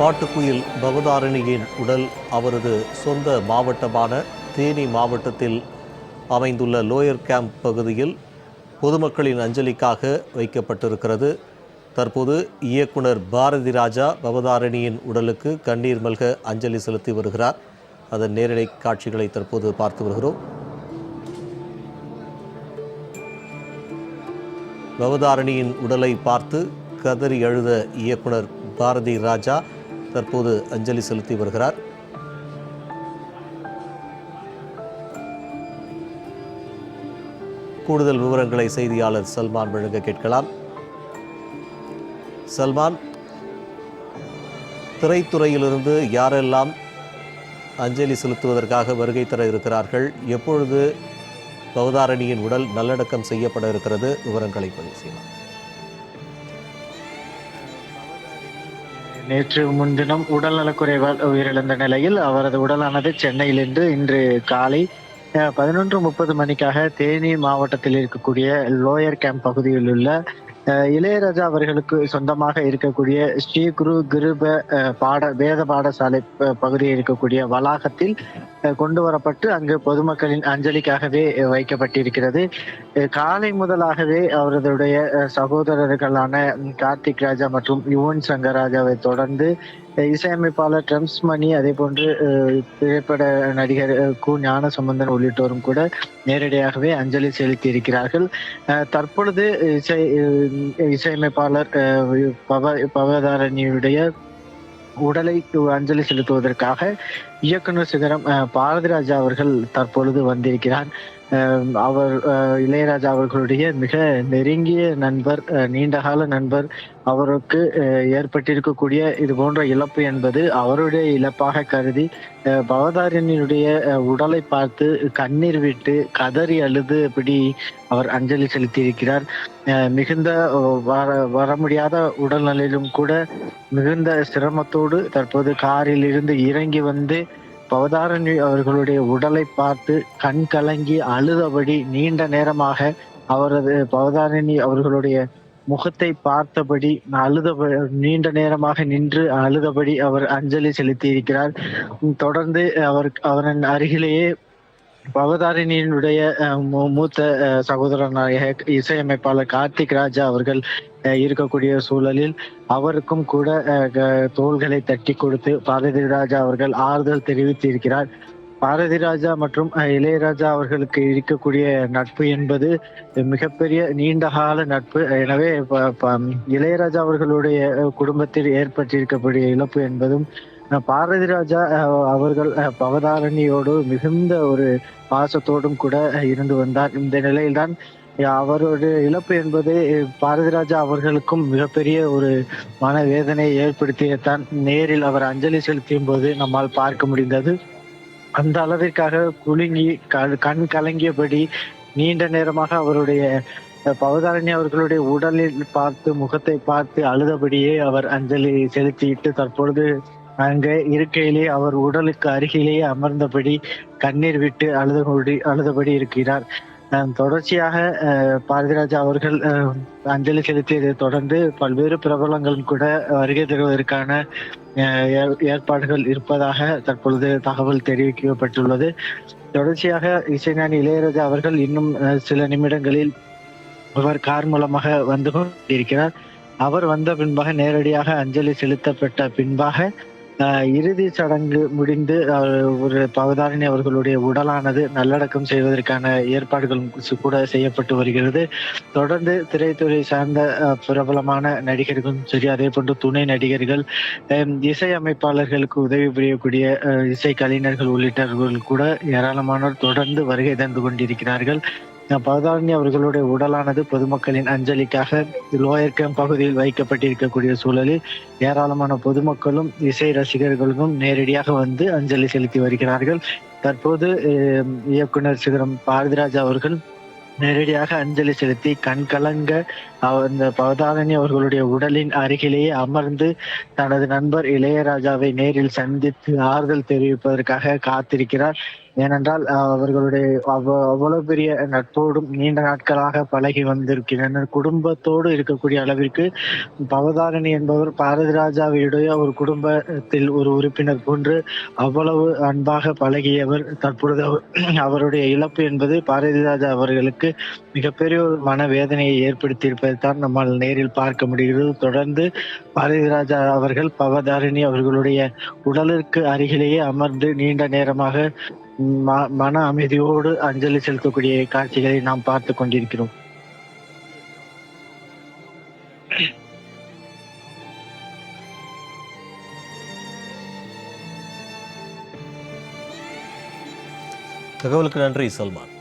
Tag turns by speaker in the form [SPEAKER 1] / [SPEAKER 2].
[SPEAKER 1] பாட்டுக்குயில் பவதாரணியின் உடல் அவரது சொந்த மாவட்டமான தேனி மாவட்டத்தில் அமைந்துள்ள லோயர் கேம்ப் பகுதியில் பொதுமக்களின் அஞ்சலிக்காக வைக்கப்பட்டிருக்கிறது. தற்போது இயக்குனர் பாரதி ராஜா பவதாரணியின் உடலுக்கு கண்ணீர் மல்க அஞ்சலி செலுத்தி வருகிறார். அதன் நேரடி காட்சிகளை தற்போது பார்த்து வருகிறோம். பவதாரணியின் உடலை பார்த்து கதறி அழுத இயக்குனர் பாரதி ராஜா தற்போது அஞ்சலி செலுத்தி வருகிறார். கூடுதல் விவரங்களை செய்தியாளர் சல்மான் வழங்க கேட்கலாம். சல்மான் திரைத்துறையிலிருந்து யாரெல்லாம் அஞ்சலி செலுத்துவதற்காக வருகை தர இருக்கிறார்கள் எப்பொழுது பவதாரணியின் உடல் நல்லடக்கம் செய்யப்பட இருக்கிறது விவரங்களை பதிவு செய்யலாம்.
[SPEAKER 2] நேற்று முன்தினம் உடல்நலக்குறைவால் உயிரிழந்த நிலையில் அவரது உடலானது சென்னையிலிருந்து இன்று காலை பதினொன்று முப்பது மணிக்காக தேனி மாவட்டத்தில் இருக்கக்கூடிய லோயர் கேம்ப் பகுதியில் உள்ள இளையராஜா அவர்களுக்கு சொந்தமாக இருக்கக்கூடிய ஸ்ரீ குரு கிருப அஹ், பாட வேத பாடசாலை பகுதியில் இருக்கக்கூடிய வளாகத்தில் அஹ், கொண்டு வரப்பட்டு அங்கு பொதுமக்களின் அஞ்சலிக்காகவே வைக்கப்பட்டிருக்கிறது. காலை முதலாகவே அவர்களுடைய அஹ், சகோதரர்களான கார்த்திக் ராஜா மற்றும் யுவன் சங்கர் ராஜாவை தொடர்ந்து இசையமைப்பாளர் ட்ரம்ஸ் மணி அதே போன்று அஹ், திரைப்பட நடிகர் கு கு ஞானசம்பந்தன் உள்ளிட்டோரும் கூட நேரடியாகவே அஞ்சலி செலுத்தி இருக்கிறார்கள் அஹ், தற்பொழுது இசை இசையமைப்பாளர் அஹ், பவ பவதாரணியுடைய உடலை அஞ்சலி செலுத்துவதற்காக இயக்குனர் சிகரம் பாரதிராஜா அவர்கள் தற்பொழுது வந்திருக்கிறார். அவர் இளையராஜா அவர்களுடைய மிக நெருங்கிய நண்பர் நீண்டகால நண்பர். அவருக்கு ஏற்பட்டிருக்கக்கூடிய இது போன்ற இழப்பு என்பது அவருடைய இழப்பாக கருதி பவதாரியனுடைய உடலை பார்த்து கண்ணீர் விட்டு கதறி அழுது இப்படி அவர் அஞ்சலி செலுத்தியிருக்கிறார். மிகுந்த வர வர முடியாத உடல்நிலையிலும் கூட மிகுந்த சிரமத்தோடு தற்போது காரில் இருந்து இறங்கி வந்து பவதாரணி அவர்களுடைய உடலை பார்த்து கண் கலங்கி அழுதபடி நீண்ட நேரமாக அவரது பவதாரணி அவர்களுடைய முகத்தை பார்த்தபடி அழுத நீண்ட நேரமாக நின்று அழுதபடி அவர் அஞ்சலி செலுத்தி இருக்கிறார் தொடர்ந்து அவர் அவரின் அருகிலேயே பவதாரிணியினுடைய மூத்த சகோதரனாக இசையமைப்பாளர் கார்த்திக் ராஜா அவர்கள் இருக்கக்கூடிய சூழலில் அவருக்கும் கூட தோள்களை தட்டி கொடுத்து பாரதி ராஜா அவர்கள் ஆறுதல் தெரிவித்து இருக்கிறார் பாரதி ராஜா மற்றும் அஹ், இளையராஜா அவர்களுக்கு இருக்கக்கூடிய நட்பு என்பது மிகப்பெரிய நீண்டகால நட்பு. எனவே ப- ப- இளையராஜா அவர்களுடைய அஹ், குடும்பத்தில் ஏற்பட்டிருக்கக்கூடிய இழப்பு என்பதும் பாரதி ராஜா அவர்கள் பவதாரணியோடு மிகுந்த ஒரு பாசத்தோடும் கூட இருந்து வந்தார். இந்த நிலையில்தான் அவரோட இழப்பு என்பது பாரதி ராஜா அவர்களுக்கும் மிகப்பெரிய ஒரு மனவேதனையை ஏற்படுத்தியத்தான். நேரில் அவர் அஞ்சலி செலுத்தியும் போது நம்மால் பார்க்க முடிந்தது. அந்த அளவிற்காக குலுங்கி கண் கலங்கியபடி நீண்ட நேரமாக அவருடைய அஹ், பவதாரணி அவர்களுடைய உடலில் பார்த்து முகத்தை பார்த்து அழுதபடியே அவர் அஞ்சலி செலுத்திவிட்டு தற்பொழுது அங்கே இருக்கையிலே அவர் உடலுக்கு அருகிலேயே அமர்ந்தபடி கண்ணீர் விட்டு அழுதபடி அழுதபடி இருக்கிறார். தொடர்ச்சியாக பாரதிராஜா அவர்கள் அஞ்சலி செலுத்தியதை தொடர்ந்து பல்வேறு பிரபலங்களும் கூட வருகை தருவதற்கான ஏ- ஏற்பாடுகள் இருப்பதாக தற்பொழுது தகவல் தெரிவிக்கப்பட்டுள்ளது. தொடர்ச்சியாக இசைஞானி இளையராஜா அவர்கள் இன்னும் சில நிமிடங்களில் அவர் கார் மூலமாக வந்து கொண்டிருக்கிறார். அவர் வந்த பின்பாக நேரடியாக அஞ்சலி செலுத்தப்பட்ட பின்பாக இறுதி சடங்கு முடிந்து ஒரு பவதாரணி அவர்களுடைய உடலானது நல்லடக்கம் செய்வதற்கான ஏற்பாடுகளும் கூட செய்யப்பட்டு வருகிறது. தொடர்ந்து திரைத்துறை சார்ந்த பிரபலமான நடிகர்களும் சரி அதே போன்று துணை நடிகர்கள் இசையமைப்பாளர்களுக்கு இசை அமைப்பாளர்களுக்கு உதவி புரியக்கூடிய இசை கலைஞர்கள் உள்ளிட்டவர்கள் கூட ஏராளமானோர் தொடர்ந்து வருகை தந்து கொண்டிருக்கிறார்கள். பகதாரணி அவர்களுடைய உடலானது பொதுமக்களின் அஞ்சலிக்காக லோயர் கேம்ப் பகுதியில் வைக்கப்பட்டிருக்கக்கூடிய சூழலில் ஏராளமான பொதுமக்களும் இசை ரசிகர்களும் நேரடியாக வந்து அஞ்சலி செலுத்தி வருகிறார்கள். தற்போது இயக்குனர் சிகரம் பாரதிராஜா அவர்கள் நேரடியாக அஞ்சலி செலுத்தி கண் கலங்க அந்த பவதாரணி அவர்களுடைய உடலின் அருகிலேயே அமர்ந்து தனது நண்பர் இளையராஜாவை நேரில் சந்தித்து ஆறுதல் தெரிவிப்பதற்காக காத்திருக்கிறார். ஏனென்றால் அஹ், அவர்களுடைய அவ்வளவு பெரிய நட்போடும் நீண்ட நாட்களாக பழகி வந்திருக்கின்றனர். குடும்பத்தோடு இருக்கக்கூடிய அளவிற்கு பவதாரணி என்பவர் பாரதி ராஜாவுடைய ஒரு குடும்பத்தில் ஒரு உறுப்பினர் போன்று அவ்வளவு அன்பாக பழகியவர். தற்பொழுது அவருடைய இழப்பு என்பது பாரதி ராஜா அவர்களுக்கு மிகப்பெரிய ஒரு மனவேதனையை ஏற்படுத்தியிருப்பதை தான் நம்மால் நேரில் பார்க்க முடிகிறது. தொடர்ந்து பாரதி ராஜா அவர்கள் பவதாரிணி அவர்களுடைய உடலிற்கு அருகிலேயே அமர்ந்து நீண்ட நேரமாக மன அமைதியோடு அஞ்சலி செலுத்தக்கூடிய காட்சிகளை நாம் பார்த்து கொண்டிருக்கிறோம்.
[SPEAKER 1] தகவலுக்கு நன்றி சல்மான்.